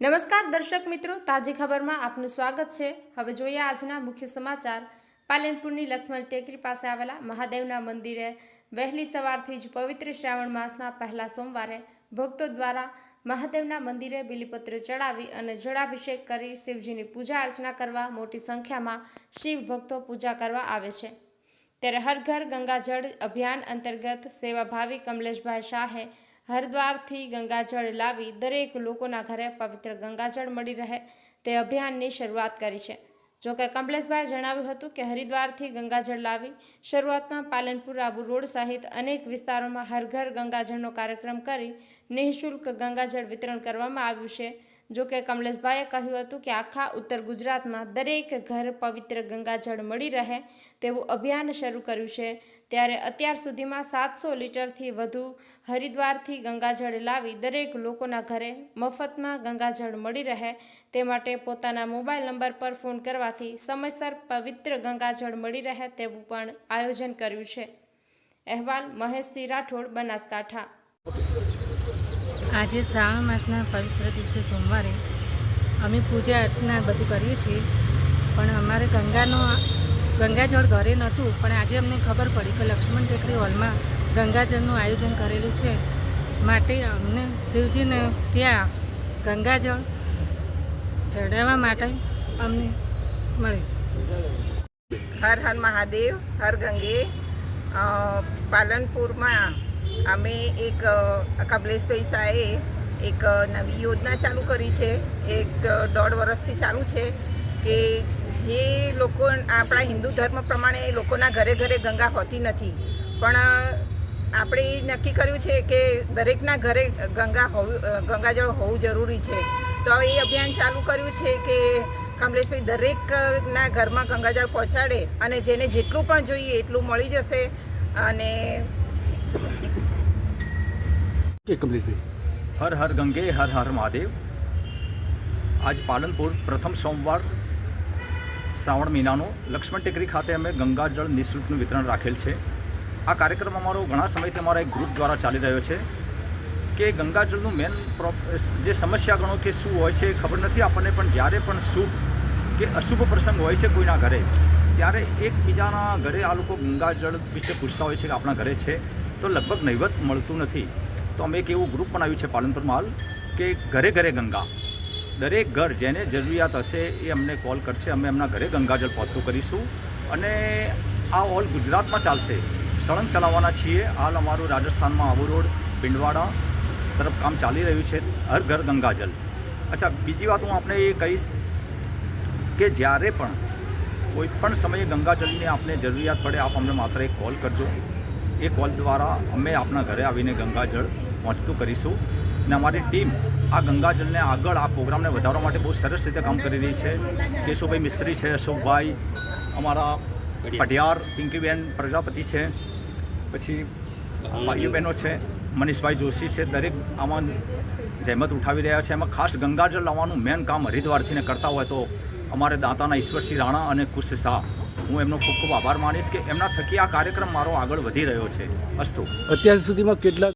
નમસ્કાર દર્શક મિત્રો, તાજી ખબરમાં આપનું સ્વાગત છે. હવે જોઈએ આજના મુખ્ય સમાચાર. પાલનપુરની લક્ષ્મણ ટેકરી પાસે આવેલા મહાદેવના મંદિરે વહેલી સવારથી જ પવિત્ર શ્રાવણ માસના પહેલા સોમવારે ભક્તો દ્વારા મહાદેવના મંદિરે બિલીપત્ર ચડાવી અને જળાભિષેક કરી શિવજીની પૂજા અર્ચના કરવા મોટી સંખ્યામાં શિવ ભક્તો પૂજા કરવા આવે છે. ત્યારે હર ઘર ગંગાજળ અભિયાન અંતર્ગત સેવાભાવી કમલેશભાઈ શાહે હરિદ્વારથી ગંગાજળ લાવી દરેક લોકોના ઘરે પવિત્ર ગંગાજળ મળી રહે તે અભિયાનની શરૂઆત કરી છે. જોકે કમલેશભાઈએ જણાવ્યું હતું કે હરિદ્વારથી ગંગાજળ લાવી શરૂઆતમાં પાલનપુર આબુ રોડ સહિત અનેક વિસ્તારોમાં હર ઘર ગંગાજળનો કાર્યક્રમ કરી નિઃશુલ્ક ગંગાજળ વિતરણ કરવામાં આવ્યું છે. જોકે કમલેશભાઈએ કહ્યું હતું કે આખા ઉત્તર ગુજરાતમાં દરેક ઘર પવિત્ર ગંગાજળ મળી રહે તેવું અભિયાન શરૂ કર્યું છે. ત્યારે અત્યાર સુધીમાં સાતસો લીટરથી વધુ હરિદ્વારથી ગંગાજળ લાવી દરેક લોકોના ઘરે મફતમાં ગંગાજળ મળી રહે તે માટે પોતાના મોબાઈલ નંબર પર ફોન કરવાથી સમયસર પવિત્ર ગંગાજળ મળી રહે તેવું પણ આયોજન કર્યું છે. અહેવાલ મહેશસિંહ રાઠોડ, બનાસકાંઠા. આજે શ્રાવણ માસના પવિત્ર દિવસે સોમવારે અમે પૂજા અર્ચના બધું કરીએ છીએ. પણ અમારે ગંગાનો ગંગાજળ ઘરે નહોતું, પણ આજે અમને ખબર પડી કે લક્ષ્મણ ટેકરી હોલમાં ગંગાજળનું આયોજન કરેલું છે. માટે અમને શિવજીને ત્યાં ગંગાજળ ચડાવવા માટે અમને મળે છે. હર હર મહાદેવ, હર ગંગે પાલનપુરમાં અમે એક કમલેશભાઈ શાહે એક નવી યોજના ચાલુ કરી છે. એક દોઢ વર્ષથી ચાલુ છે કે જે લોકો, આપણા હિન્દુ ધર્મ પ્રમાણે લોકોના ઘરે ઘરે ગંગા હોતી નથી. પણ આપણે એ નક્કી કર્યું છે કે દરેકના ઘરે ગંગા હોવું ગંગાજળ હોવું જરૂરી છે. તો એ અભિયાન ચાલુ કર્યું છે કે કમલેશભાઈ દરેકના ઘરમાં ગંગાજળ પહોંચાડે અને જેને જેટલું પણ જોઈએ એટલું મળી જશે અને કે કમલેશભાઈ હર હર ગંગે, હર હર મહાદેવ. આજ પાલનપુર પ્રથમ સોમવાર શ્રાવણ મહિનાનો લક્ષ્મણ ટેકરી ખાતે અમે ગંગાજળ નિઃશુલ્કનું વિતરણ રાખેલ છે. આ કાર્યક્રમ અમારો ઘણા સમયથી અમારા એક ગ્રુપ દ્વારા ચાલી રહ્યો છે કે ગંગાજળનું મેન જે સમસ્યા ગણો કે શું હોય છે એ ખબર નથી આપણને, પણ જ્યારે પણ શુભ કે અશુભ પ્રસંગ હોય છે કોઈના ઘરે, ત્યારે એકબીજાના ઘરે આ લોકો ગંગાજળ વિશે પૂછતા હોય છે કે આપણા ઘરે છે, તો લગભગ નહીવત મળતું નથી. તો અમે એક એવું ગ્રુપ બનાવ્યું છે પાલનપુરમાં હાલ કે ઘરે ઘરે ગંગા. દરેક ઘર જેને જરૂરિયાત હશે એ અમને કોલ કરશે, અમે એમના ઘરે ગંગાજળ પહોંચતું કરીશું. અને આ ઓલ ગુજરાતમાં ચાલશે. સળંગ ચલાવવાના છીએ. હાલ અમારું રાજસ્થાનમાં આબુ રોડ પિંડવાડા તરફ કામ ચાલી રહ્યું છે. હર ઘર ગંગાજળ. અચ્છા, બીજી વાત હું આપણે એ કહીશ કે જ્યારે પણ કોઈ પણ સમયે ગંગાજળની આપને જરૂરિયાત પડે, આપ અમને માત્ર એક કોલ કરજો. એ કોલ દ્વારા અમે આપના ઘરે આવીને ગંગાજળ પહોંચતું કરીશું. અને અમારી ટીમ આ ગંગાજળને આગળ આ પ્રોગ્રામને વધારવા માટે બહુ સરસ રીતે કામ કરી રહી છે. કેશુભાઈ મિસ્ત્રી છે અશોકભાઈ અમારા પઢિયાર પિંકીબેન પ્રજાપતિ છે. પછી ભાઈઓ બહેનો છે મનીષભાઈ જોશી છે. દરેક આમાં જહેમત ઉઠાવી રહ્યા છે. એમાં ખાસ ગંગાજળ લાવવાનું મેન કામ હરિદ્વારથીને કરતા હોય તો અમારે દાંતાના ઈશ્વરસિંહ રાણા અને કુશ શાહ. હું એમનો ખૂબ ખૂબ આભાર માનીશ કે એમના થકી આ કાર્યક્રમ મારો આગળ વધી રહ્યો છે. અસ્તુ. અત્યાર સુધીમાં કેટલા